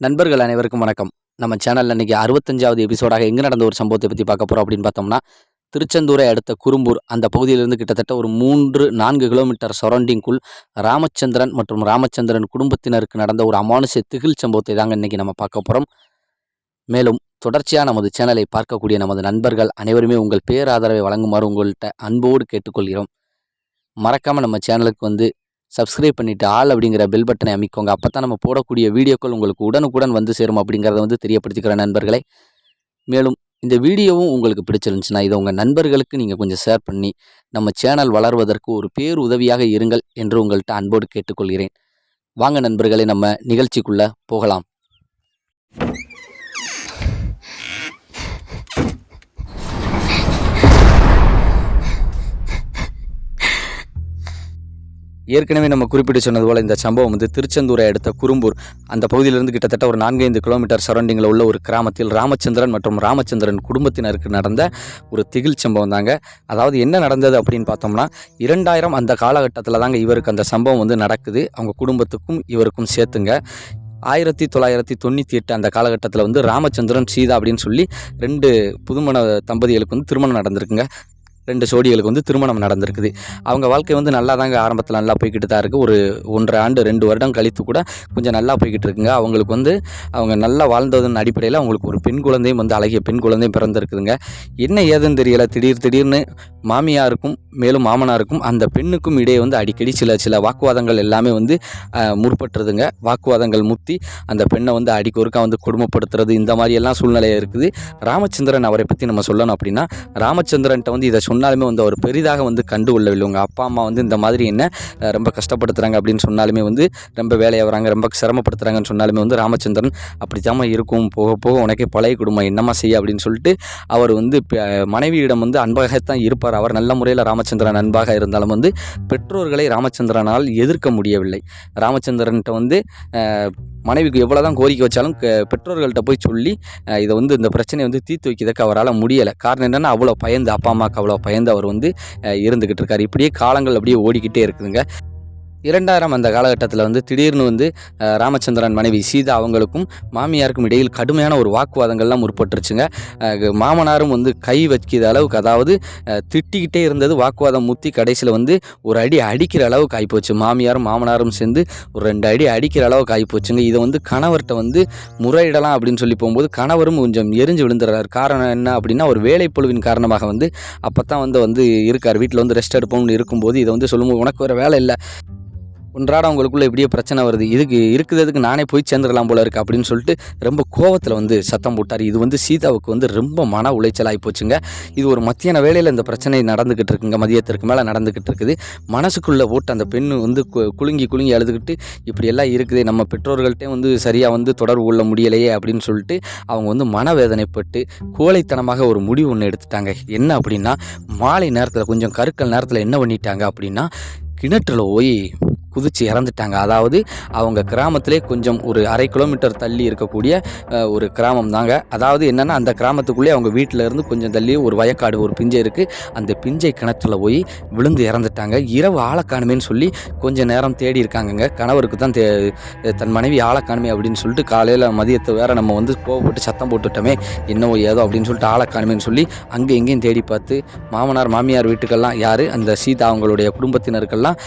நண்பர்கள் அனைவருக்கும் வணக்கம். நம்ம சேனலில் இன்றைக்கி அறுபத்தஞ்சாவது எபிசோடாக எங்கே நடந்த ஒரு சம்பவத்தை பற்றி பார்க்க போகிறோம் அப்படின்னு பார்த்தோம்னா திருச்செந்தூரை அடுத்த குறும்பூர் அந்த பகுதியிலிருந்து கிட்டத்தட்ட ஒரு மூன்று நான்கு கிலோமீட்டர் சரௌண்டிங்குள் ராமச்சந்திரன் மற்றும் ராமச்சந்திரன் குடும்பத்தினருக்கு நடந்த ஒரு அமானுஷ திகில் சம்பவத்தை தாங்க இன்றைக்கி நம்ம பார்க்க போகிறோம் மேலும் தொடர்ச்சியாக நமது சேனலை பார்க்கக்கூடிய நமது நண்பர்கள் அனைவருமே உங்கள் பேராதரவை வழங்குமாறு உங்கள்கிட்ட அன்போடு கேட்டுக்கொள்கிறோம். மறக்காமல் நம்ம சேனலுக்கு வந்து சப்ஸ்கிரைப் பண்ணிவிட்டு ஆள் அப்படிங்கிற பெல் பட்டனை அமைக்கோங்க. அப்போ தான் நம்ம போடக்கூடிய வீடியோக்கள் உங்களுக்கு உடனுக்குடன் வந்து சேரும் அப்படிங்கிறத வந்து தெரியப்படுத்திக்கிற நண்பர்களே. மேலும் இந்த வீடியோவும் உங்களுக்கு பிடிச்சிருந்துச்சுன்னா இதை உங்கள் நண்பர்களுக்கு நீங்கள் கொஞ்சம் ஷேர் பண்ணி நம்ம சேனல் வளர்வதற்கு ஒரு பேர் உதவியாக இருங்கள் என்று உங்கள்கிட்ட அன்போடு கேட்டுக்கொள்கிறேன். வாங்க நண்பர்களே நம்ம நிகழ்ச்சிக்குள்ளே போகலாம். ஏற்கனவே நம்ம குறிப்பிட்டு சொன்னது போல் இந்த சம்பவம் வந்து திருச்செந்தூரை அடுத்த குறும்பூர் அந்த பகுதியிலிருந்து கிட்டத்தட்ட ஒரு நான்கைந்து கிலோமீட்டர் சரௌண்டிங்கில் உள்ள ஒரு கிராமத்தில் ராமச்சந்திரன் மற்றும் ராமச்சந்திரன் குடும்பத்தினருக்கு நடந்த ஒரு திகில் சம்பவம் தாங்க. அதாவது என்ன நடந்தது அப்படின்னு பார்த்தோம்னா இரண்டாயிரம் அந்த காலகட்டத்தில் தாங்க இவருக்கு அந்த சம்பவம் வந்து நடக்குது. அவங்க குடும்பத்துக்கும் இவருக்கும் சேர்த்துங்க. ஆயிரத்தி தொள்ளாயிரத்தி தொண்ணூற்றி எட்டு அந்த காலகட்டத்தில் வந்து ராமச்சந்திரன் சீதா அப்படின்னு சொல்லி ரெண்டு புதுமண தம்பதிகளுக்கு வந்து திருமணம் நடந்திருக்குங்க. ரெண்டு ஜோடிகளுக்கு வந்து திருமணம் நடந்திருக்குது. அவங்க வாழ்க்கை வந்து நல்லா தாங்க ஆரம்பத்தில் நல்லா போய்கிட்டு தான் இருக்குது ஒரு ஒன்றரை ஆண்டு ரெண்டு வருடம் கழித்து கூட கொஞ்சம் நல்லா போய்கிட்டு இருக்குங்க அவங்களுக்கு வந்து அவங்க நல்லா வாழ்ந்ததன் அடிப்படையில் அவங்களுக்கு ஒரு பெண் குழந்தையும் வந்து அழகிய பெண் குழந்தையும் பிறந்திருக்குதுங்க. என்ன ஏதுன்னு தெரியலை. திடீர் திடீர்னு மாமியாருக்கும் மேலும் மாமனாருக்கும் அந்த பெண்ணுக்கும் இடையே வந்து அடிக்கடி சில சில வாக்குவாதங்கள் எல்லாமே வந்து அஹ், முற்பட்டுறதுங்க வாக்குவாதங்கள் முத்தி அந்த பெண்ணை வந்து அடிக்கொருக்கா வந்து கொடுமைப்படுத்துறது இந்த மாதிரியெல்லாம் சூழ்நிலையாக இருக்குது. ராமச்சந்திரன் அவரை பற்றி நம்ம சொல்லணும் அப்படின்னா ராமச்சந்திரன்ட்ட வந்து இதை சொன்னாலுமே வந்து அவர் பெரிதாக வந்து கண்டு கொள்ளவில்லை உங்கள் அப்பா அம்மா வந்து இந்த மாதிரி என்ன ரொம்ப கஷ்டப்படுத்துகிறாங்க அப்படின்னு சொன்னாலுமே வந்து ரொம்ப வேலையை வராங்க ரொம்ப சிரமப்படுத்துகிறாங்கன்னு சொன்னாலுமே வந்து ராமச்சந்திரன் அப்படித்தாம்மா இருக்கும் போக போக உனக்கே பழைய குடும்பம் என்னம்மா செய்ய? அப்படின்னு சொல்லிட்டு அவர் வந்து மனைவியிடம் வந்து அன்பாகத்தான் இருப்பார். அவர் நல்ல முறையில் ராமச்சந்திரன் அன்பாக இருந்தாலும் வந்து பெற்றோர்களை ராமச்சந்திரனால் எதிர்க்க முடியவில்லை. ராமச்சந்திரன்கிட்ட வந்து மனைவிக்கு எவ்வளோ தான் கோரிக்கை வச்சாலும் பெற்றோர்கள்ட்ட போய் சொல்லி இதை வந்து இந்த பிரச்சனையை வந்து தீர்த்து வைக்கிறதுக்கு அவரால் முடியலை. காரணம் என்னென்னா அவ்வளோ பயந்து அப்பா அம்மாவுக்கு அவ்வளோ பயந்து அவர் வந்து இருந்துக்கிட்டு இருக்கார். இப்படியே காலங்கள் அப்படியே ஓடிக்கிட்டே இருக்குதுங்க. இரண்டாயிரம் அந்த காலகட்டத்தில் வந்து திடீர்னு வந்து ராமச்சந்திரன் மனைவி சீதா அவங்களுக்கும் மாமியாருக்கும் இடையில் கடுமையான ஒரு வாக்குவாதங்கள்லாம் முற்பட்டுருச்சுங்க. மாமனாரும் வந்து கை வைக்கிற அளவுக்கு அதாவது திட்டிக்கிட்டே இருந்தது வாக்குவாதம் முத்தி கடைசியில் வந்து ஒரு அடி அடிக்கிற அளவுக்கு ஆகிப்போச்சு மாமியாரும் மாமனாரும் சேர்ந்து ஒரு ரெண்டு அடி அடிக்கிற அளவுக்கு ஆகிப்போச்சுங்க இதை வந்து கணவர்கிட்ட வந்து முறையிடலாம் அப்படின்னு சொல்லி போகும்போது கணவரும் கொஞ்சம் எரிஞ்சு விழுந்துடுறாரு. காரணம் என்ன அப்படின்னா ஒரு வேலைப்பொழுவின் காரணமாக வந்து அப்போ தான் வந்து வந்து இருக்கார். வீட்டில் வந்து ரெஸ்ட் எடுப்போம்னு இருக்கும்போது இதை வந்து சொல்லும்போது உனக்கு ஒரு வேலை இல்லை. ஒன்றாட அவங்களுக்குள்ளே இப்படியே பிரச்சனை வருது. இதுக்கு இருக்குறதுக்கு நானே போய் சேர்ந்துடலாம் போல இருக்கு அப்படின்னு சொல்லிட்டு ரொம்ப கோவத்தில் வந்து சத்தம் போட்டார். இது வந்து சீதாவுக்கு வந்து ரொம்ப மன உளைச்சலாகி போச்சுங்க. இது ஒரு மத்தியான வேலையில் இந்த பிரச்சனை நடந்துக்கிட்டு இருக்குங்க. மதியத்திற்கு மேலே நடந்துக்கிட்டு இருக்குது. மனசுக்குள்ளே போட்டு அந்த பெண் வந்து கு- குலுங்கி குலுங்கி அழுதுகிட்டு இப்படியெல்லாம் இருக்குது. நம்ம பெற்றோர்கள்ட்டே வந்து சரியாக வந்து தொடர்பு கொள்ள முடியலையே அப்படின்னு சொல்லிட்டு அவங்க வந்து மனவேதனைப்பட்டு கோழைத்தனமாக ஒரு முடிவு ஒன்று எடுத்துட்டாங்க. என்ன அப்படின்னா மாலை நேரத்தில் கொஞ்சம் கருக்கள் நேரத்தில் என்ன பண்ணிட்டாங்க அப்படின்னா கிணற்றில் போய் குதித்து இறந்துட்டாங்க. அதாவது அவங்க கிராமத்திலே கொஞ்சம் ஒரு அரை கிலோமீட்டர் தள்ளி இருக்கக்கூடிய ஒரு கிராமம் தாங்க. அதாவது என்னென்னா அந்த கிராமத்துக்குள்ளே அவங்க வீட்டில் இருந்து கொஞ்சம் தள்ளி ஒரு வயக்காடு ஒரு பிஞ்சை இருக்குது அந்த பிஞ்சை கிணத்துல போய் விழுந்து இறந்துட்டாங்க. இரவு ஆளக்காணுமேன்னு சொல்லி கொஞ்சம் நேரம் தேடி இருக்காங்கங்க. கணவருக்கு தான் தே தன் மனைவி ஆளக்காணுமே அப்படின்னு சொல்லிட்டு காலையில் மதியத்தை வேறு நம்ம வந்து கோவப்பட்டு சத்தம் போட்டுட்டோமே என்னவோ ஏதோ அப்படின்னு சொல்லிட்டு ஆளக்காணுமேன்னு சொல்லி அங்கே எங்கேயும் தேடி பார்த்து மாமனார் மாமியார் வீட்டுக்கெல்லாம் யார்? அந்த சீதா அவங்களுடைய குடும்பத்தினருக்கெல்லாம்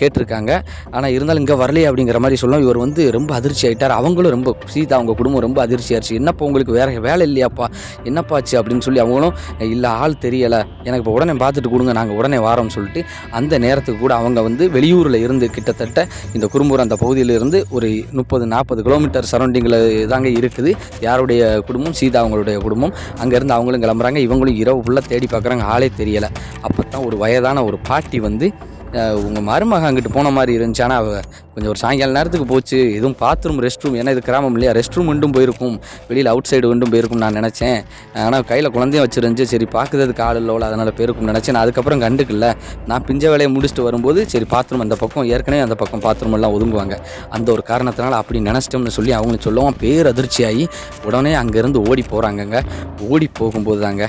கேட்டிருக்காங்க. ஆனால் இருந்தாலும் இங்கே வரலையே அப்படிங்கிற மாதிரி சொல்லும் இவர் வந்து ரொம்ப அதிர்ச்சி ஆகிட்டார் அவங்களும் ரொம்ப சீதா அவங்க குடும்பம் ரொம்ப அதிர்ச்சி ஆயிடுச்சு என்னப்பா உங்களுக்கு வேற வேலை இல்லையாப்பா? என்னப்பாச்சு அப்படின்னு சொல்லி அவங்களும் இல்லை ஆள் தெரியலை. எனக்கு இப்போ உடனே பார்த்துட்டு கொடுங்க. நாங்கள் உடனே வாரோம்னு சொல்லிட்டு அந்த நேரத்துக்கு கூட அவங்க வந்து வெளியூரில் இருந்து கிட்டத்தட்ட இந்த குறும்பூர் அந்த பகுதியிலிருந்து ஒரு முப்பது நாற்பது கிலோமீட்டர் சரௌண்டிங்கில் தாங்க இருக்குது. யாருடைய குடும்பம்? சீதா அவங்களுடைய குடும்பம். அங்கேருந்து அவங்களும் கிளம்புறாங்க. இவங்களும் இரவு ஃபுல்லாக தேடி பார்க்குறாங்க. ஆளே தெரியலை. அப்போ தான் ஒரு வயதான ஒரு பாட்டி வந்து உங்கள் மருமக அங்கிட்டு போன மாதிரி இருந்துச்சு. ஆனால் அவள் கொஞ்சம் ஒரு சாயங்கால நேரத்துக்கு போச்சு. எதுவும் பாத்ரூம் ரெஸ்ட் ரூம் ஏன்னா இது கிராமம் இல்லையா? ரெஸ்ட் ரூம் மட்டும் போயிருக்கும். வெளியில் அவுட் சைடு வந்தும் போயிருக்கும் நான் நினச்சேன். ஆனால் கையில் குழந்தையும் வச்சுருந்துச்சு சரி பார்க்குறதுக்கு ஆள் இல்லைல அதனால் போயிருக்கும் நினச்சேன். நான் அதுக்கப்புறம் கண்டுக்கல. நான் பிஞ்ச வேலையை முடிச்சுட்டு வரும்போது சரி பாத்ரூம் அந்த பக்கம் ஏற்கனவே அந்த பக்கம் பாத்ரூம் எல்லாம் ஒதுங்குவாங்க. அந்த ஒரு காரணத்தினால அப்படி நினச்சிட்டோம்னு சொல்லி அவங்களும் சொல்லுவோம் பேர் அதிர்ச்சியாகி உடனே அங்கேருந்து ஓடி போகிறாங்கங்க ஓடி போகும்போது தாங்க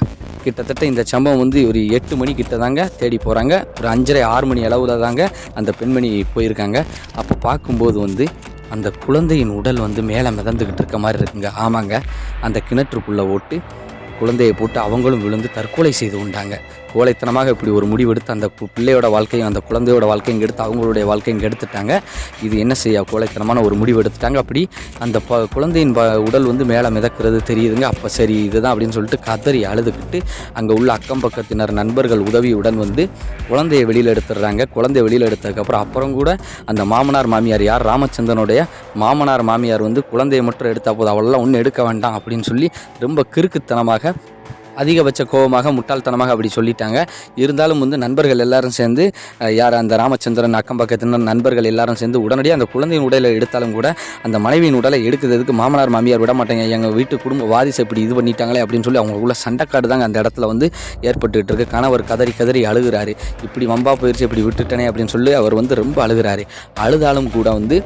கிட்டத்தட்ட இந்த சம்பவம் வந்து ஒரு எட்டு மணி கிட்ட தாங்க தேடி போகிறாங்க ஒரு அஞ்சரை ஆறு மணி அளவில் தாங்க அந்த பெண்மணி போயிருக்காங்க. அப்போ பார்க்கும்போது வந்து அந்த குழந்தையின் உடல் வந்து மேலே மிதந்துக்கிட்டு இருக்க மாதிரி இருக்குங்க. ஆமாங்க. அந்த கிணற்றுக்குள்ளே ஓட்டு குழந்தையை போட்டு அவங்களும் விழுந்து தற்கொலை செய்து கொண்டாங்க. கோழைத்தனமாக இப்படி ஒரு முடிவெடுத்து அந்த பிள்ளையோட வாழ்க்கையும் அந்த குழந்தையோட வாழ்க்கையும் எடுத்து அவங்களுடைய வாழ்க்கையும் எடுத்துட்டாங்க இது என்ன செய்ய கோழைத்தனமான ஒரு முடிவு எடுத்துட்டாங்க. அப்படி அந்த ப குழந்தையின் ப உடல் வந்து மேலே மிதக்கிறது தெரியுதுங்க. அப்போ சரி இதுதான் அப்படின்னு சொல்லிட்டு கதறி அழுதுகிட்டு அங்கே உள்ள அக்கம் பக்கத்தினர் நண்பர்கள் உதவியுடன் வந்து குழந்தையை வெளியில் எடுத்துடுறாங்க. குழந்தைய வெளியில் எடுத்ததுக்கப்புறம் அப்புறம் கூட அந்த மாமனார் மாமியார் யார்? ராமச்சந்திரனுடைய மாமனார் மாமியார் வந்து குழந்தையை மட்டும் எடுத்தால் போதும். அவளெல்லாம் ஒன்றும் எடுக்க வேண்டாம் அப்படின்னு சொல்லி ரொம்ப கிறுக்குத்தனமாக அதிகபட்ச கோபமாக முட்டாள்தனமாக அப்படி சொல்லிட்டாங்க. இருந்தாலும் வந்து நண்பர்கள் எல்லாரும் சேர்ந்து யார் அந்த ராமச்சந்திரன் அக்கம் பக்கத்தினர் நண்பர்கள் எல்லாரும் சேர்ந்து உடனடியாக அந்த குழந்தையின் உடலை எடுத்தாலும் கூட அந்த மனைவியின் உடலை எடுக்கிறதுக்கு மாமனார் மாமியார் விட மாட்டாங்க. எங்கள் வீட்டு குடும்ப வாரிசு இப்படி இது பண்ணிட்டாங்களே அப்படின்னு சொல்லி அவங்களுக்குள்ள சண்டைக்காடு தாங்க அந்த இடத்துல வந்து ஏற்பட்டுகிட்டு இருக்கு. கணவர் கதறி கதறி அழுகிறாரு. இப்படி வம்பா போயிடுச்சு இப்படி விட்டுட்டனே அப்படின்னு சொல்லி அவர் வந்து ரொம்ப அழுகிறாரு. அழுதாலும் கூட வந்து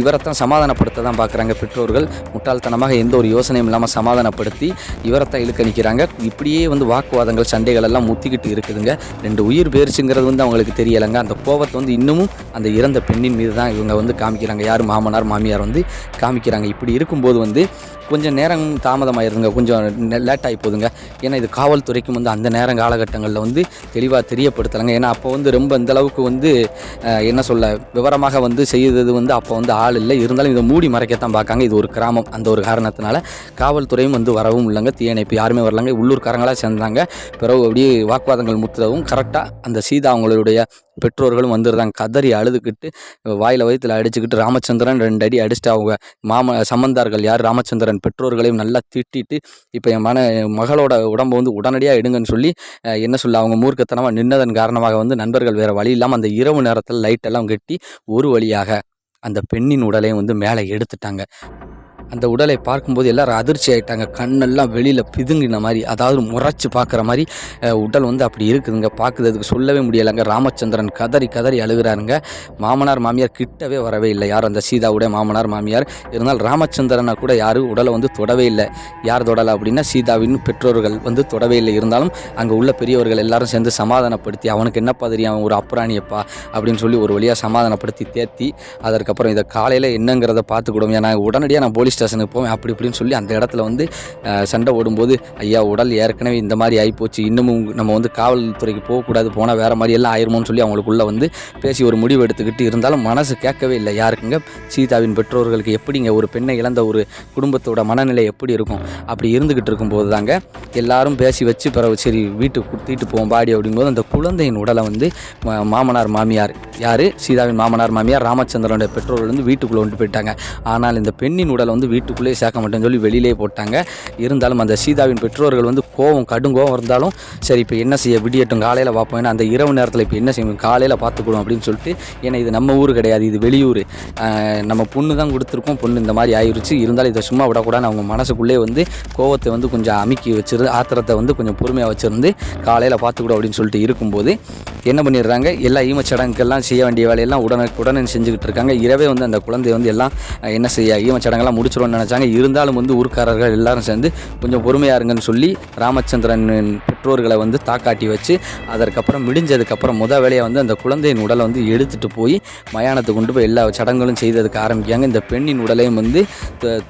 இவரைத்தான் சமாதானப்படுத்த தான் பார்க்குறாங்க பெற்றோர்கள். முட்டாள்தனமாக எந்த ஒரு யோசனையும் இல்லாமல் சமாதானப்படுத்தி இவரைத்தான் இழுக்க நிற்கிறாங்க இப்படியே வந்து வாக்குவாதங்கள் சண்டைகள் எல்லாம் முத்திக்கிட்டு இருக்குதுங்க. ரெண்டு உயிர் பேரிச்சுங்கிறது வந்து அவங்களுக்கு தெரியலைங்க. அந்த கோபத்தை வந்து இன்னமும் அந்த இறந்த பெண்ணின் மீது தான் இவங்க வந்து காமிக்கிறாங்க. யார் மாமனார் மாமியார் வந்து காமிக்கிறாங்க. இப்படி இருக்கும்போது வந்து கொஞ்சம் நேரம் தாமதமாயிருதுங்க கொஞ்சம் லேட் ஆகி போகுதுங்க ஏன்னா இது காவல்துறைக்கும் வந்து அந்த நேரம் காலகட்டங்களில் வந்து தெளிவாக தெரியப்படுத்தலைங்க. ஏன்னா அப்போ வந்து ரொம்ப இந்தளவுக்கு வந்து என்ன சொல்ல விவரமாக வந்து செய்தது வந்து அப்போ வந்து ஆள் இல்லை. இருந்தாலும் இதை மூடி மறைக்கத்தான் பார்க்காங்க. இது ஒரு கிராமம். அந்த ஒரு காரணத்தினால காவல்துறையும் வந்து வரவும் இல்லைங்க. தீயணைப்பு யாருமே வரலங்க. உள்ளூர்காரங்களாக சேர்ந்தாங்க. பிறகு அப்படியே வாக்குவாதங்கள் முத்துறவும் கரெக்டாக அந்த சீதா அவங்களுடைய பெற்றோர்களும் வந்துடுறாங்க கதறி அழுதுகிட்டு வாயில் வயிற்றில் அடிச்சுக்கிட்டு ராமச்சந்திரன் ரெண்டு அடி அடிச்சுட்டு அவங்க மாம சம்பந்தார்கள் யார்? ராமச்சந்திரன் பெற்றோர்களையும் நல்லா திட்டிட்டு இப்போ என் மன மகளோட உடம்பை வந்து உடனடியாக எடுங்கன்னு சொல்லி என்ன சொல்ல அவங்க மூர்க்கத்தனமாக நின்னதன் காரணமாக வந்து நண்பர்கள் வேறு வழி இல்லாமல் அந்த இரவு நேரத்தில் லைட்டெல்லாம் கட்டி ஒரு வழியாக அந்த பெண்ணின் உடலையும் வந்து மேலே எடுத்துட்டாங்க. அந்த உடலை பார்க்கும்போது எல்லாரும் அதிர்ச்சி ஆகிட்டாங்க கண்ணெல்லாம் வெளியில் பிதுங்கின மாதிரி அதாவது முறைச்சி பார்க்குற மாதிரி உடல் வந்து அப்படி இருக்குதுங்க. பார்க்குறதுக்கு சொல்லவே முடியலைங்க. ராமச்சந்திரன் கதறி கதறி அழுகிறாருங்க. மாமனார் மாமியார் கிட்டவே வரவே இல்லை. யார் அந்த சீதாவுடைய மாமனார் மாமியார் இருந்தால் ராமச்சந்திரனை கூட யாரும் உடலை வந்து தொடவே இல்லை. யார் தொடலை அப்படின்னா சீதாவின் பெற்றோர்கள் வந்து தொடவே இல்லை. இருந்தாலும் அங்கே உள்ள பெரியவர்கள் எல்லாரும் சேர்ந்து சமாதானப்படுத்தி அவனுக்கு என்னப்பா தெரியும்? அவன் ஒரு அப்புறாணியப்பா அப்படின்னு சொல்லி ஒரு வழியாக சமாதானப்படுத்தி தேத்தி அதற்கப்புறம் இதை காலையில் என்னங்கிறத பார்த்துக்கிடும் ஏன்னா உடனடியாக நான் போலீஸ் ஸ்டேஷனுக்கு போவேன் அப்படி இப்படின்னு சொல்லி அந்த இடத்துல வந்து சண்டை ஓடும்போது ஐயா உடல் ஏற்கனவே இந்த மாதிரி ஆகிப்போச்சு இன்னமும் நம்ம வந்து காவல்துறைக்கு போகக்கூடாது போனால் வேறு மாதிரி எல்லாம் ஆயிருமோன்னு சொல்லி அவங்களுக்குள்ளே வந்து பேசி ஒரு முடிவு எடுத்துக்கிட்டு இருந்தாலும் மனசு கேட்கவே இல்லை. யாருக்குங்க? சீதாவின் பெற்றோர்களுக்கு எப்படிங்க ஒரு பெண்ணை இழந்த ஒரு குடும்பத்தோட மனநிலை எப்படி இருக்கும்? அப்படி இருந்துக்கிட்டு இருக்கும்போது தாங்க எல்லாரும் பேசி வச்சு பிறகு சரி வீட்டுக்கு கொடுத்திட்டு போவோம் பாடி அப்படிங்கும்போது அந்த குழந்தையின் உடலை வந்து மாமனார் மாமியார் யார்? சீதாவின் மாமனார் மாமியார் ராமச்சந்திரனுடைய பெற்றோர்கள் வந்து வீட்டுக்குள்ளே கொண்டு போயிட்டாங்க. ஆனால் இந்த பெண்ணின் உடலை வந்து வீட்டுக்குள்ளேயே சேர்க்க மாட்டேன்னு சொல்லி வெளியிலே போட்டாங்க. இருந்தாலும் அந்த சீதாவின் பெற்றோர்கள் வந்து கோவம் கடும் கோவம் இருந்தாலும் சரி இப்போ என்ன செய்ய விடியட்டும் காலையில் பார்ப்போம் ஏன்னா அந்த இரவு நேரத்தில் இப்போ என்ன செய்யணும் காலையில் பார்த்துக்கணும் அப்படின்னு சொல்லிட்டு ஏன்னா இது நம்ம ஊர் கிடையாது இது வெளியூர். நம்ம பொண்ணு தான் கொடுத்துருக்கோம் பொண்ணு இந்த மாதிரி ஆயிடுச்சு இருந்தாலும் இதை சும்மா விடக்கூடாதுன்னு அவங்க மனசுக்குள்ளே வந்து கோவத்தை வந்து கொஞ்சம் அமுக்கி வச்சிருந்து ஆத்திரத்தை வந்து கொஞ்சம் பொறுமையாக வச்சுருந்து காலையில் பார்த்துக்கிடும் அப்படின்னு சொல்லிட்டு இருக்கும்போது என்ன பண்ணிடுறாங்க? எல்லா ஈமச்சடங்குக்கெல்லாம் செய்ய வேண்டிய வேலையெல்லாம் உடனே உடனே செஞ்சுக்கிட்டு இருக்காங்க. இரவே வந்து அந்த குழந்தைய வந்து எல்லாம் என்ன செய்ய ஈமச்சடங்கெல்லாம் முடிச்சிடும்னு நினச்சாங்க. இருந்தாலும் வந்து ஊர்க்காரர்கள் எல்லாரும் சேர்ந்து கொஞ்சம் பொறுமையாக இருங்கன்னு சொல்லி ராமச்சந்திரன் பெற்றோர்களை வந்து தாக்காட்டி வச்சு அதற்கப்புறம் முடிஞ்சதுக்கப்புறம் முத வேலையை வந்து அந்த குழந்தையின் உடலை வந்து எடுத்துகிட்டு போய் மயானத்துக்கு கொண்டு போய் எல்லா சடங்குகளும் செய்ததுக்கு ஆரம்பிக்காங்க இந்த பெண்ணின் உடலையும் வந்து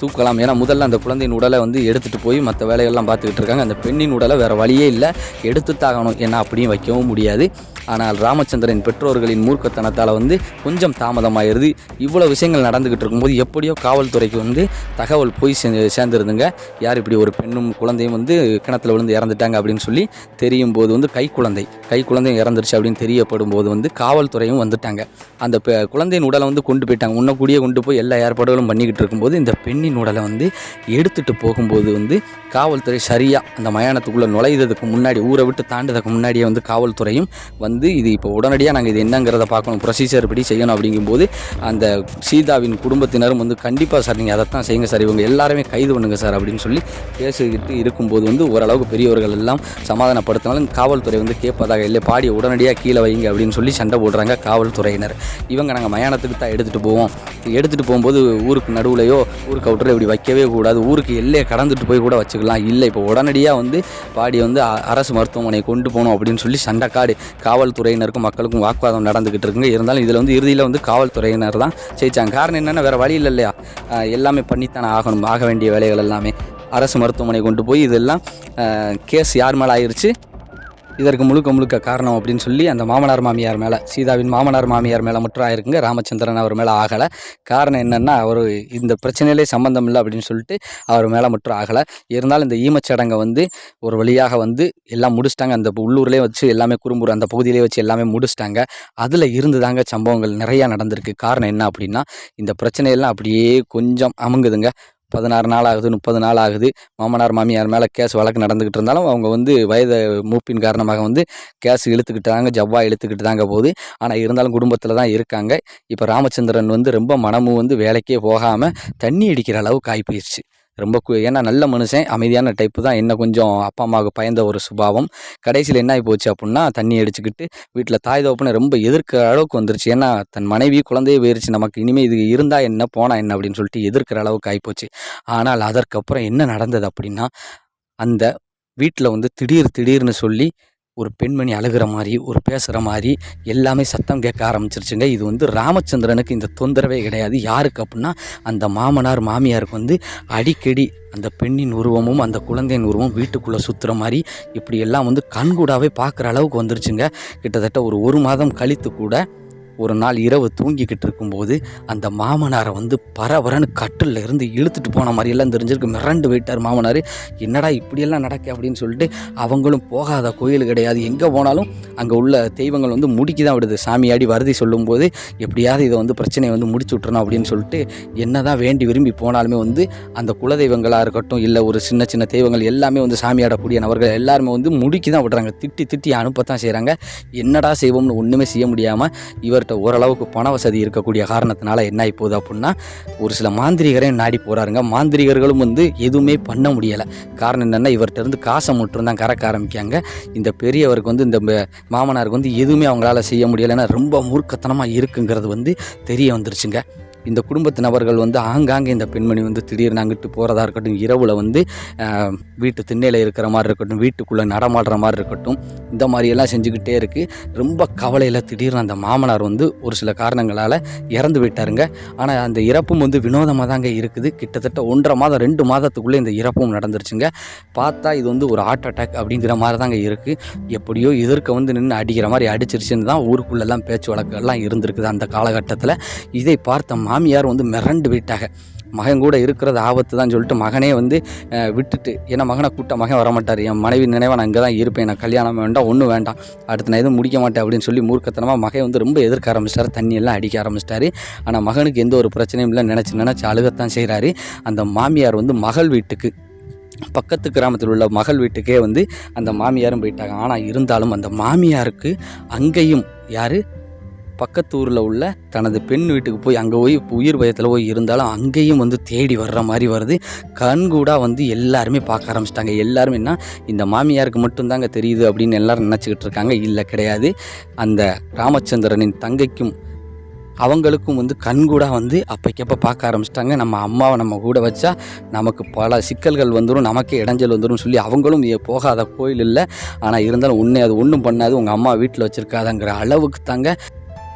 தூக்கலாம். ஏன்னா முதல்ல அந்த குழந்தையின் உடலை வந்து எடுத்துகிட்டு போய் மற்ற வேலைகள்லாம் பார்த்துக்கிட்டு இருக்காங்க. அந்த பெண்ணின் உடலை வேறு வழியே இல்லை. எடுத்து தாகணும் ஏன்னா அப்படியும் வைக்கவும் முடியாது. ஆனால் ராமச்சந்திரன் பெற்றோர்களின் மூர்க்கத்தனத்தால் வந்து கொஞ்சம் தாமதமாயிருது. இவ்வளோ விஷயங்கள் நடந்துக்கிட்டு இருக்கும்போது எப்படியோ காவல்துறைக்கு வந்து தகவல் போய் சேர்ந்துருந்துங்க. சேர்ந்துருதுங்க யார் இப்படி ஒரு பெண்ணும் குழந்தையும் வந்து கிணத்துல விழுந்து இறந்துட்டாங்க அப்படின்னு சொல்லி தெரியும் போது வந்து கை குழந்தை கை குழந்தையும் இறந்துருச்சு அப்படின்னு தெரியப்படும் போது வந்து காவல்துறையும் வந்துட்டாங்க. அந்த பெ- குழந்தையின் உடலை வந்து கொண்டு போயிட்டாங்க. முன்னக்கூடியே கொண்டு போய் எல்லா ஏற்பாடுகளும் பண்ணிக்கிட்டு இருக்கும்போது இந்த பெண்ணின் உடலை வந்து எடுத்துகிட்டு போகும்போது வந்து காவல்துறை சரியாக அந்த மயானத்துக்குள்ளே நுழைந்ததுக்கு முன்னாடி ஊரை விட்டு தாண்டதுக்கு முன்னாடியே வந்து காவல்துறையும் வந்து வந்து இது இப்போ உடனடியாக நாங்கள் இது என்னங்கிறத பார்க்கணும். ப்ரொசீஜர் படி செய்யணும் அப்படிங்கும்போது அந்த சீதாவின் குடும்பத்தினரும் வந்து கண்டிப்பாக சார் நீங்கள் அதைத்தான் செய்யுங்க சார். இவங்க எல்லாருமே கைது பண்ணுங்கள் சார் அப்படின்னு சொல்லி பேசிக்கிட்டு இருக்கும்போது வந்து ஓரளவுக்கு பெரியவர்கள் எல்லாம் சமாதானப்படுத்தினாலும் காவல்துறை வந்து கேட்பதாக இல்லை. பாடியை உடனடியாக கீழே வைங்க அப்படின்னு சொல்லி சண்டை போடுறாங்க காவல்துறையினர். இவங்க நாங்கள் மயானத்துக்கு தான் எடுத்துகிட்டு போவோம். எடுத்துகிட்டு போகும்போது ஊருக்கு நடுவுலையோ ஊருக்கு அவுட்டரில் இப்படி வைக்கவே கூடாது. ஊருக்கு எல்லையை கடந்துட்டு போய் கூட வச்சுக்கலாம். இல்லை இப்போ உடனடியாக வந்து பாடியை வந்து அரசு மருத்துவமனை கொண்டு போகணும் அப்படின்னு சொல்லி சண்டைக்காடு காவல்துறையினருக்கும் மக்களுக்கும் வாக்குவாதம் நடந்துகிட்டு இருக்குங்க. இருந்தாலும் இதில் வந்து இறுதியில் வந்து காவல்துறையினர் தான் ஜெயிச்சாங்க. காரணம் என்னென்னா வேறு வழி இல்லை இல்லையா? எல்லாமே பண்ணித்தானே ஆகணும். ஆக வேண்டிய வேலைகள் எல்லாமே அரசு மருத்துவமனை கொண்டு போய் இதெல்லாம் கேஸ் யார் மேலே ஆயிடுச்சு இதற்கு முழுக்க முழுக்க காரணம் அப்படின்னு சொல்லி அந்த மாமனார் மாமியார் மேலே சீதாவின் மாமனார் மாமியார் மேலே மட்டும் ஆயிருக்குங்க ராமச்சந்திரன் அவர் மேலே ஆகலை. காரணம் என்னென்னா அவர் இந்த பிரச்சனையிலே சம்மந்தம் இல்லை அப்படின்னு சொல்லிட்டு அவர் மேலே மட்டும் ஆகலை. இருந்தாலும் இந்த ஈமச்சடங்கை வந்து ஒரு வழியாக வந்து எல்லாம் முடிச்சிட்டாங்க. அந்த உள்ளூர்லேயே வச்சு எல்லாமே குறும்பூர் அந்த பகுதியிலே வச்சு எல்லாமே முடிச்சிட்டாங்க. அதில் இருந்து தாங்க சம்பவங்கள் நிறையா நடந்திருக்கு. காரணம் என்ன அப்படின்னா இந்த பிரச்சனையெல்லாம் அப்படியே கொஞ்சம் அமுங்குதுங்க. பதினாறு நாள் ஆகுது முப்பது நாள் ஆகுது. மாமனார் மாமியார் மேலே கேஸ் வழக்கு நடந்துக்கிட்டு இருந்தாலும் அவங்க வந்து வயது மூப்பின் காரணமாக வந்து கேஸ் இழுத்துக்கிட்டாங்க ஜவ்வா இழுத்துக்கிட்டு தாங்க போகுது ஆனால் இருந்தாலும் குடும்பத்தில் தான் இருக்காங்க. இப்போ ராமச்சந்திரன் வந்து ரொம்ப மனமும் வந்து வேலைக்கே போகாமல் தண்ணி அடிக்கிற அளவுக்கு ஆகி போயிடுச்சு ரொம்ப ஏன்னா நல்ல மனுஷன் அமைதியான டைப்பு தான். என்ன கொஞ்சம் அப்பா அம்மாவுக்கு பயந்த ஒரு சுபாவம். கடைசியில் என்ன ஆகி போச்சு அப்படின்னா தண்ணி அடிச்சுக்கிட்டு வீட்டில் தாய் தகப்பனை ரொம்ப எதிர்க்கிற அளவுக்கு வந்துருச்சு. ஏன்னா தன் மனைவி குழந்தையே போயிருச்சு. நமக்கு இனிமேல் இது இருந்தால் என்ன போனால் என்ன அப்படின்னு சொல்லிட்டு எதிர்க்கிற அளவுக்கு ஆகிப்போச்சு ஆனால் அதற்கப்புறம் என்ன நடந்தது அப்படின்னா அந்த வீட்டில் வந்து திடீர் திடீர்னு சொல்லி ஒரு பெண்மணி அழுகிற மாதிரி ஒரு பேசுகிற மாதிரி எல்லாமே சத்தம் கேட்க ஆரம்பிச்சிருச்சுங்க. இது வந்து ராமச்சந்திரனுக்கு இந்த தொந்தரவே கிடையாது. யாருக்கு அப்படின்னா அந்த மாமனார் மாமியாருக்கு வந்து அடிக்கடி அந்த பெண்ணின் உருவமும் அந்த குழந்தையின் உருவமும் வீட்டுக்குள்ளே சுற்றுற மாதிரி இப்படி எல்லாம் வந்து கண்கூடாவே பார்க்குற அளவுக்கு வந்துருச்சுங்க. கிட்டத்தட்ட ஒரு ஒரு மாதம் கழித்து கூட ஒரு நாள் இரவு தூங்கிக்கிட்டு இருக்கும்போது அந்த மாமனாரை வந்து பரபரன்னு கட்டில் இருந்து இழுத்துட்டு போன மாதிரியெல்லாம் தெரிஞ்சிருக்கு. மிரண்டு போயிட்டார் மாமனார். என்னடா இப்படியெல்லாம் நடக்க? அப்படின்னு சொல்லிட்டு அவங்களும் போகாத கோயில் கிடையாது. எங்கே போனாலும் அங்கே உள்ள தெய்வங்கள் வந்து முடிக்கி தான் விடுது சாமியாடி வருதி சொல்லும்போது எப்படியாவது இதை வந்து பிரச்சனையை வந்து முடிச்சு விட்றணும் அப்படின்னு சொல்லிட்டு என்னதான் வேண்டி விரும்பி போனாலுமே வந்து அந்த குலதெய்வங்களாக இருக்கட்டும் இல்லை ஒரு சின்ன சின்ன தெய்வங்கள் எல்லாமே வந்து சாமியாடக்கூடிய நபர்கள் எல்லாருமே வந்து முடிக்கி தான் விடுறாங்க. திட்டி திட்டி அனுப்பத்தான் செய்கிறாங்க என்னடா செய்வோம்னு ஒன்றுமே செய்ய முடியாமல் இவர் இவர்கிட்ட ஓரளவுக்கு பண வசதி இருக்கக்கூடிய காரணத்தினால என்ன ஆகி போகுது அப்படின்னா ஒரு சில மாந்திரிகரையும் நாடி போகிறாருங்க மாந்திரிகர்களும் வந்து எதுவுமே பண்ண முடியலை. காரணம் என்னென்னா இவர்கிட்ட இருந்து காசை மட்டும்தான் கறக்க ஆரம்பிக்காங்க இந்த பெரியவருக்கு வந்து இந்த மாமனாருக்கு வந்து எதுவுமே அவங்களால செய்ய முடியலைன்னா ரொம்ப மூர்க்கத்தனமாக இருக்குங்கிறது வந்து தெரிய வந்துருச்சுங்க. இந்த குடும்பத்து நபர்கள் வந்து ஆங்காங்கே இந்த பெண்மணி வந்து திடீர்னு அங்கிட்டு போகிறதா இருக்கட்டும் இரவில் வந்து வீட்டு திண்ணையில் இருக்கிற மாதிரி இருக்கட்டும் வீட்டுக்குள்ளே நடமாடுற மாதிரி இருக்கட்டும் இந்த மாதிரியெல்லாம் செஞ்சுக்கிட்டே இருக்குது ரொம்ப கவலையில் திடீர்னு அந்த மாமனார் வந்து ஒரு சில காரணங்களால் இறந்து விட்டாருங்க. ஆனால் அந்த இறப்பும் வந்து வினோதமாக தாங்க இருக்குது. கிட்டத்தட்ட ஒன்றரை மாதம் ரெண்டு மாதத்துக்குள்ளே இந்த இறப்பும் நடந்துருச்சுங்க. பார்த்தா இது வந்து ஒரு ஹார்ட் அட்டாக் அப்படிங்கிற மாதிரி தாங்க இருக்குது எப்படியோ எதிர்க்க வந்து நின்று அடிக்கிற மாதிரி அடிச்சிருச்சுன்னு தான் ஊருக்குள்ளெல்லாம் பேச்சு வழக்கெல்லாம் இருந்திருக்குது அந்த காலகட்டத்தில். இதை பார்த்த மாமியார் வந்து மிரண்டு விட்டாங்க. மகன் கூட இருக்கிறது ஆபத்து தான் சொல்லிட்டு மகனே வந்து விட்டுட்டு ஏன்னா மகனை கூட்ட மகன் வரமாட்டார்? என் மனைவி நினைவாக நான் இங்கே தான் இருப்பேன். எனக்கு கல்யாணம் வேண்டாம் ஒன்றும் வேண்டாம். அடுத்து நான் எதுவும் முடிக்க மாட்டேன் அப்படின்னு சொல்லி மூர்க்கத்தனமாக மகன் வந்து ரொம்ப எதிர்க்க ஆரம்பிச்சிட்டார். தண்ணியெல்லாம் அடிக்க ஆரம்பிச்சிட்டாரு. ஆனால் மகனுக்கு எந்த ஒரு பிரச்சனையும் இல்லை நினச்சி நினச்சி அழுகத்தான் செய்கிறாரு அந்த மாமியார் வந்து மகள் வீட்டுக்கு பக்கத்து கிராமத்தில் உள்ள மகள் வீட்டுக்கே வந்து அந்த மாமியாரும் போயிட்டாங்க. ஆனால் இருந்தாலும் அந்த மாமியாருக்கு அங்கேயும் யார்? பக்கத்து ஊரில் உள்ள தனது பெண் வீட்டுக்கு போய் அங்கே போய் உயிர் பயத்தில் போய் இருந்தாலும் அங்கேயும் வந்து தேடி வர்ற மாதிரி வருது. கண்கூடாக வந்து எல்லாருமே பார்க்க ஆரம்பிச்சிட்டாங்க. எல்லாருமே என்ன இந்த மாமியாருக்கு மட்டும்தாங்க தெரியுது அப்படின்னு எல்லாரும் நினச்சிக்கிட்டு இருக்காங்க. இல்லை கிடையாது. அந்த ராமச்சந்திரனின் தங்கைக்கும் அவங்களுக்கும் வந்து கண்கூடாக வந்து அப்பைக்கப்போ பார்க்க ஆரம்பிச்சிட்டாங்க. நம்ம அம்மாவை நம்ம கூட வச்சா நமக்கு பல சிக்கல்கள் வந்துடும் நமக்கே இடைஞ்சல் வந்துடும் சொல்லி அவங்களும் போகாத கோயில் இல்லை. ஆனால் இருந்தாலும் உன்னை அது ஒன்றும் பண்ணாது உங்கள் அம்மா வீட்டில் வச்சுருக்காதங்கிற அளவுக்கு தாங்க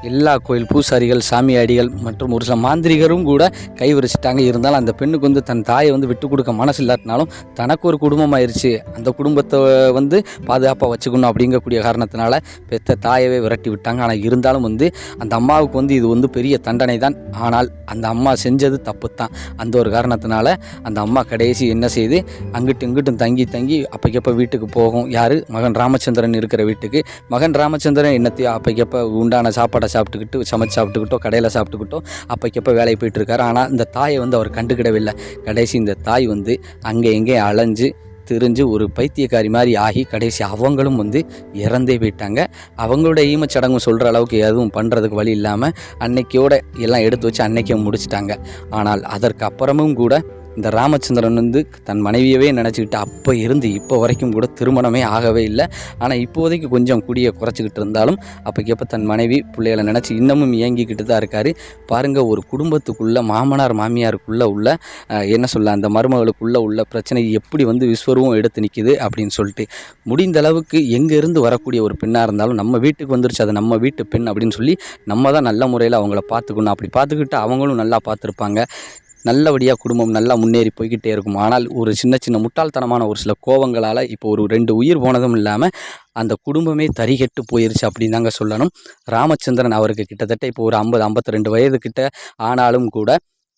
எல்லா கோயில் பூசாரிகள் சாமியாடிகள் மற்றும் ஒரு சில மாந்திரிகரும் கூட கை விரிச்சிட்டாங்க இருந்தாலும் அந்த பெண்ணுக்கு வந்து தன் தாயை வந்து விட்டு கொடுக்க மனசு இல்லாட்டினாலும் தனக்கு ஒரு குடும்பம் ஆயிடுச்சு அந்த குடும்பத்தை வந்து பாதுகாப்பாக வச்சுக்கணும் அப்படிங்கக்கூடிய காரணத்தினால பெத்த தாயவே விரட்டி விட்டாங்க. ஆனால் இருந்தாலும் வந்து அந்த அம்மாவுக்கு வந்து இது வந்து பெரிய தண்டனை தான் ஆனால் அந்த அம்மா செஞ்சது தப்பு தான் அந்த ஒரு காரணத்தினால அந்த அம்மா கடைசி என்ன செய்து அங்கிட்டு இங்கிட்டும் தங்கி தங்கி அப்பைக்கப்போ வீட்டுக்கு போகும். யார்? மகன் ராமச்சந்திரன் இருக்கிற வீட்டுக்கு. மகன் ராமச்சந்திரன் என்னத்தையும் அப்பைக்கப்போ உண்டான சாப்பாடை சாப்பிட்டுக்கிட்டு சமைச்சு சாப்பிட்டுக்கிட்டோ கடையில் சாப்பிட்டுக்கிட்டோ அப்பைக்கப்போ வேலைக்கு போயிட்டுருக்காரு. ஆனால் இந்த தாயை வந்து அவர் கண்டுக்கிடவில்லை. கடைசி இந்த தாய் வந்து அங்கே எங்கே அலைஞ்சு திரிஞ்சு ஒரு பைத்தியக்காரி மாதிரி ஆகி கடைசி அவங்களும் வந்து இறந்தே போயிட்டாங்க. அவங்களோட ஈமச்சடங்கு சொல்கிற அளவுக்கு எதுவும் பண்ணுறதுக்கு வழி இல்லாமல் அன்னைக்கோட எல்லாம் எடுத்து வச்சு அன்னைக்கே முடிச்சிட்டாங்க. ஆனால் அதற்கு அப்புறமும் கூட இந்த ராமச்சந்திரன் வந்து தன் மனைவியவே நினச்சிக்கிட்டு அப்போ இருந்து இப்போ வரைக்கும் கூட திருமணமே ஆகவே இல்லை. ஆனால் இப்போதைக்கு கொஞ்சம் குடியை குறைச்சிக்கிட்டு இருந்தாலும் அப்போக்கப்போ தன் மனைவி பிள்ளைகளை நினச்சி இன்னமும் இயங்கிக்கிட்டு தான் இருக்கார். பாருங்கள் ஒரு குடும்பத்துக்குள்ளே மாமனார் மாமியாருக்குள்ளே உள்ள என்ன சொல்ல அந்த மருமகளுக்குள்ளே உள்ள பிரச்சனை எப்படி வந்து விஸ்வரூபம் எடுத்து நிற்கிது அப்படின்னு சொல்லிட்டு முடிந்த அளவுக்கு எங்கேருந்து வரக்கூடிய ஒரு பெண்ணாக இருந்தாலும் நம்ம வீட்டுக்கு வந்துருச்சு அது நம்ம வீட்டு பெண் அப்படின்னு சொல்லி நம்ம தான் நல்ல முறையில் அவங்கள பார்த்துக்கணும். அப்படி பார்த்துக்கிட்டு அவங்களும் நல்லா பார்த்துருப்பாங்க. நல்லபடியாக குடும்பம் நல்லா முன்னேறி போய்கிட்டே இருக்கும். ஆனால் ஒரு சின்ன சின்ன முட்டாள்தனமான ஒரு சில கோவங்களால் இப்போ ஒரு ரெண்டு உயிர் போனதும் இல்லாமல் அந்த குடும்பமே தறிகெட்டு போயிருச்சு அப்படின்னு தாங்க சொல்லணும். ராமச்சந்திரன் அவருக்கு கிட்டத்தட்ட இப்போ ஒரு ஐம்பது ஐம்பத்தி ரெண்டு வயது கிட்ட ஆனாலும் கூட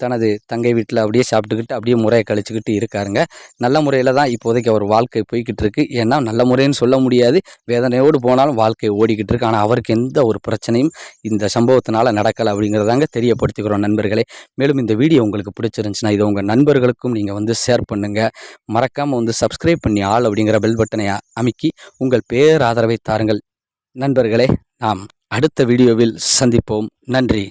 தனது தங்கை வீட்டில் அப்படியே சாப்பிட்டுக்கிட்டு அப்படியே முறையை கழிச்சுக்கிட்டு இருக்காருங்க. நல்ல முறையில் தான் இப்போதைக்கு அவர் வாழ்க்கை போய்கிட்டு இருக்கு. ஏன்னா நல்ல முறைன்னு சொல்ல முடியாது. வேதனையோடு போனாலும் வாழ்க்கை ஓடிக்கிட்டு இருக்கு. ஆனால் அவருக்கு எந்த ஒரு பிரச்சனையும் இந்த சம்பவத்தினால நடக்கலை அப்படிங்கிறதாங்க தெரியப்படுத்திக்கிறோம் நண்பர்களே. மேலும் இந்த வீடியோ உங்களுக்கு பிடிச்சிருந்துச்சுன்னா இதை உங்கள் நண்பர்களுக்கும் நீங்கள் வந்து ஷேர் பண்ணுங்கள் மறக்காமல் வந்து சப்ஸ்கிரைப் பண்ணி ஆள் அப்படிங்கிற பெல் பட்டனை அமைக்கி அமுக்கி உங்கள் பேராதரவை தாருங்கள். நண்பர்களே நாம் அடுத்த வீடியோவில் சந்திப்போம். நன்றி.